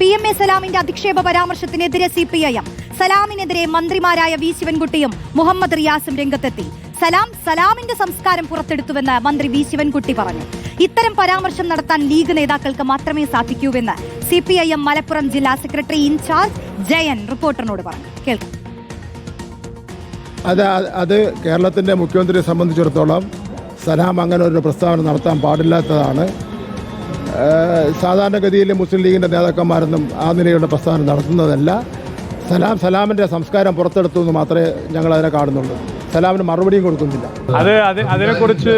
P M A സലാമിന്റെ അധിക്ഷേപ പരാമർശത്തിനെതിരെ സി പി ഐ എം സലാമിനെതിരെ മന്ത്രിമാരായ വി ശിവൻകുട്ടിയും മുഹമ്മദ് റിയാസും രംഗത്തെത്തി. സലാം സലാമിന്റെ സംസ്കാരം പുറത്തെടുത്തുവെന്ന് മന്ത്രി വി ശിവൻകുട്ടി പറഞ്ഞു. ഇത്തരം പരാമർശം നടത്താൻ ലീഗ് നേതാക്കൾക്ക് മാത്രമേ സാധിക്കൂവെന്ന് C P I M Malappuram ജില്ലാ സെക്രട്ടറി ഇൻചാർജ് ജയൻ റിപ്പോർട്ടറിനോട് പറഞ്ഞു. കേൾക്കാം. അത് അത് കേരളത്തിന്റെ മുഖ്യമന്ത്രിയെ സംബന്ധിച്ചിടത്തോളം സലാം അങ്ങനെ ഒരു പ്രസ്താവന നടത്താൻ പാടില്ലാത്തതാണ്. സാധാരണഗതിയിൽ മുസ്ലിം ലീഗിന്റെ നേതാക്കന്മാരൊന്നും ആ നിലയിലുള്ള പ്രസ്ഥാനം നടത്തുന്നതല്ല. സലാം സലാമിന്റെ സംസ്കാരം പുറത്തെടുത്തു എന്ന് മാത്രമേ ഞങ്ങൾ അതിനെ കാണുന്നുള്ളൂ. സലാമിന് മറുപടിയും കൊടുക്കുന്നില്ല. അത് അത് അതിനെക്കുറിച്ച്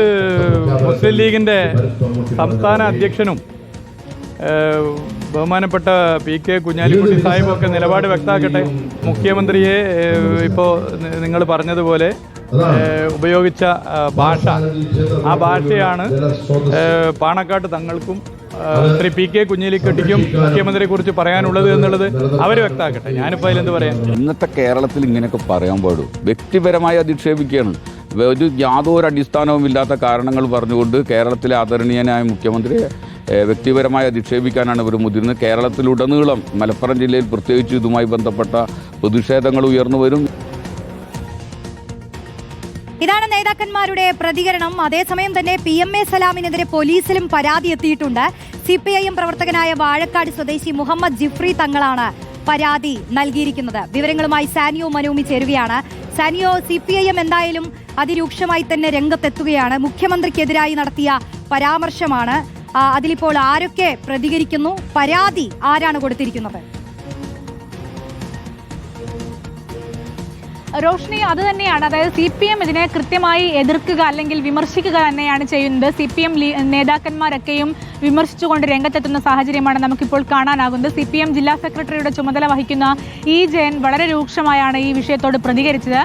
മുസ്ലിം ലീഗിന്റെ സംസ്ഥാന അധ്യക്ഷനും ബഹുമാനപ്പെട്ട പി കെ കുഞ്ഞാലിക്കുട്ടി സാഹിബൊക്കെ നിലപാട് വ്യക്തമാക്കട്ടെ. മുഖ്യമന്ത്രിയെ ഇപ്പോൾ നിങ്ങൾ പറഞ്ഞതുപോലെ ഉപയോഗിച്ച ഭാഷ. ആ ഭാഷയാണ് പാണക്കാട്ട് തങ്ങൾക്കും ശ്രീ പി കെ കുഞ്ഞാലിക്കുട്ടിക്കും മുഖ്യമന്ത്രിയെ കുറിച്ച് പറയാനുള്ളത് എന്നുള്ളത് അവർ വ്യക്തമാക്കട്ടെ. ഞാനിപ്പോൾ അതിലെന്ത് പറയാം ഇന്നത്തെ കേരളത്തിൽ ഇങ്ങനെയൊക്കെ പറയാൻ പാടും വ്യക്തിപരമായി അധിക്ഷേപിക്കുകയാണ് ഒരു യാതൊരു അടിസ്ഥാനവും ഇല്ലാത്ത കാരണങ്ങൾ പറഞ്ഞുകൊണ്ട് കേരളത്തിലെ ആദരണീയനായ മുഖ്യമന്ത്രിയെ വ്യക്തിപരമായി അധിക്ഷേപിക്കാനാണ് ഇവർ മുതിർന്നത്. കേരളത്തിലുടനീളം മലപ്പുറം ജില്ലയിൽ പ്രത്യേകിച്ച് ഇതുമായി ബന്ധപ്പെട്ട പ്രതിഷേധങ്ങൾ ഉയർന്നു വരും. ഇതാണ് നേതാക്കന്മാരുടെ പ്രതികരണം. അതേസമയം തന്നെ പി എം എ സലാമിനെതിരെ പോലീസിലും പരാതി എത്തിയിട്ടുണ്ട്. സി പി ഐ എം പ്രവർത്തകനായ വാഴക്കാട് സ്വദേശി മുഹമ്മദ് ജിഫ്രി തങ്ങളാണ് പരാതി നൽകിയിരിക്കുന്നത്. വിവരങ്ങളുമായി സാനിയോ മനോമി ചേരുകയാണ്. Saniyo C P I M എന്തായാലും അതിരൂക്ഷമായി തന്നെ രംഗത്തെത്തുകയാണ്. മുഖ്യമന്ത്രിക്കെതിരായി നടത്തിയ പരാമർശമാണ്. അതിലിപ്പോൾ ആരൊക്കെ പ്രതികരിക്കുന്നു? പരാതി ആരാണ് കൊടുത്തിരിക്കുന്നത്? റോഷ്നി അത് തന്നെയാണ്. അതായത് സി പി എം ഇതിനെ കൃത്യമായി എതിർക്കുക അല്ലെങ്കിൽ വിമർശിക്കുക തന്നെയാണ് ചെയ്യുന്നത്. സി പി എം നേതാക്കന്മാരൊക്കെയും വിമർശിച്ചുകൊണ്ട് രംഗത്തെത്തുന്ന സാഹചര്യമാണ് നമുക്കിപ്പോൾ കാണാനാകുന്നത്. സി പി എം ജില്ലാ സെക്രട്ടറിയുടെ ചുമതല വഹിക്കുന്ന ഇ ജയൻ വളരെ രൂക്ഷമായാണ് ഈ വിഷയത്തോട് പ്രതികരിച്ചത്.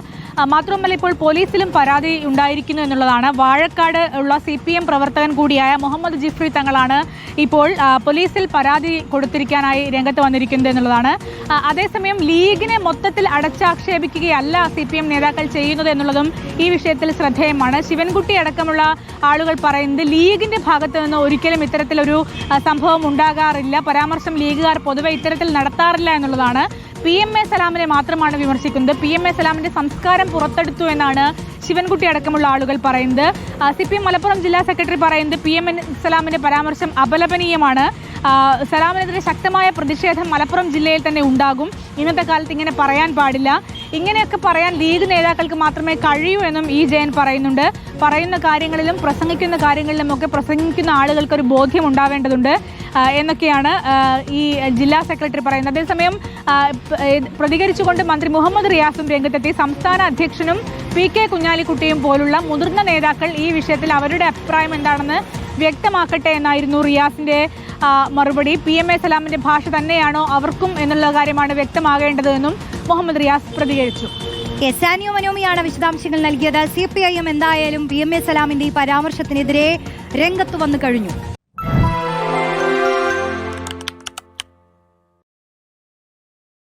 മാത്രമല്ല ഇപ്പോൾ പോലീസിലും പരാതി ഉണ്ടായിരിക്കുന്നു എന്നുള്ളതാണ്. വാഴക്കാട് ഉള്ള സി പി എം പ്രവർത്തകൻ കൂടിയായ മുഹമ്മദ് ജിഫ്രി തങ്ങളാണ് ഇപ്പോൾ പോലീസിൽ പരാതി കൊടുത്തിരിക്കാനായി രംഗത്ത് വന്നിരിക്കുന്നത് എന്നുള്ളതാണ്. അതേസമയം ലീഗിനെ മൊത്തത്തിൽ അടച്ചാക്ഷേപിക്കുകയല്ല സി പി എം നേതാക്കൾ ചെയ്യുന്നത് എന്നുള്ളതും ഈ വിഷയത്തിൽ ശ്രദ്ധേയമാണ്. ശിവൻകുട്ടി അടക്കമുള്ള ആളുകൾ പറയുന്നത് ലീഗിന്റെ ഭാഗത്ത് നിന്ന് ഒരിക്കലും ഇത്തരത്തിലൊരു സംഭവം ഉണ്ടാകാറില്ല. പരാമർശം ലീഗുകാർ പൊതുവെ ഇത്തരത്തിൽ നടത്താറില്ല എന്നുള്ളതാണ്. പി എം എ സലാമിനെ മാത്രമാണ് വിമർശിക്കുന്നത്. പി എം എ സലാമിന്റെ സംസ്കാരം പുറത്തെടുത്തു എന്നാണ് ശിവൻകുട്ടി അടക്കമുള്ള ആളുകൾ പറയുന്നത്. സി പി എം മലപ്പുറം ജില്ലാ സെക്രട്ടറി പറയുന്നത് പി എം എൻ സലാമിന്റെ പരാമർശം അപലപനീയമാണ്. സലാമിനെതിരെ ശക്തമായ പ്രതിഷേധം മലപ്പുറം ജില്ലയിൽ തന്നെ ഉണ്ടാകും. ഇന്നത്തെ കാലത്ത് ഇങ്ങനെ പറയാൻ പാടില്ല. ഇങ്ങനെയൊക്കെ പറയാൻ ലീഗ് നേതാക്കൾക്ക് മാത്രമേ കഴിയൂ എന്നും ഇ ജയൻ പറയുന്നുണ്ട്. പറയുന്ന കാര്യങ്ങളിലും പ്രസംഗിക്കുന്ന കാര്യങ്ങളിലും ഒക്കെ പ്രസംഗിക്കുന്ന ആളുകൾക്ക് ഒരു ബോധ്യം ഉണ്ടാവേണ്ടതുണ്ട് എന്നൊക്കെയാണ് ഈ ജില്ലാ സെക്രട്ടറി പറയുന്നത്. അതേസമയം പ്രതികരിച്ചുകൊണ്ട് മന്ത്രി മുഹമ്മദ് റിയാസും രംഗത്തെത്തി. സംസ്ഥാന അധ്യക്ഷനും പി കെ കുഞ്ഞാലിക്കുട്ടിയും പോലുള്ള മുതിർന്ന നേതാക്കൾ ഈ വിഷയത്തിൽ അവരുടെ അഭിപ്രായം എന്താണെന്ന് വ്യക്തമാക്കട്ടെ എന്നായിരുന്നു റിയാസിന്റെ മറുപടി. പി എം എ സലാമിന്റെ ഭാഷ തന്നെയാണോ അവർക്കും എന്നുള്ള കാര്യമാണ് വ്യക്തമാകേണ്ടതെന്നും മുഹമ്മദ് റിയാസ് പ്രതികരിച്ചു. എസ് ആനിയോ മനോമിയാണ് വിശദാംശങ്ങൾ നൽകിയത്. സി പി ഐ എം എന്തായാലും പി എം എ സലാമിന്റെ ഈ പരാമർശത്തിനെതിരെ രംഗത്ത് വന്നു കഴിഞ്ഞു.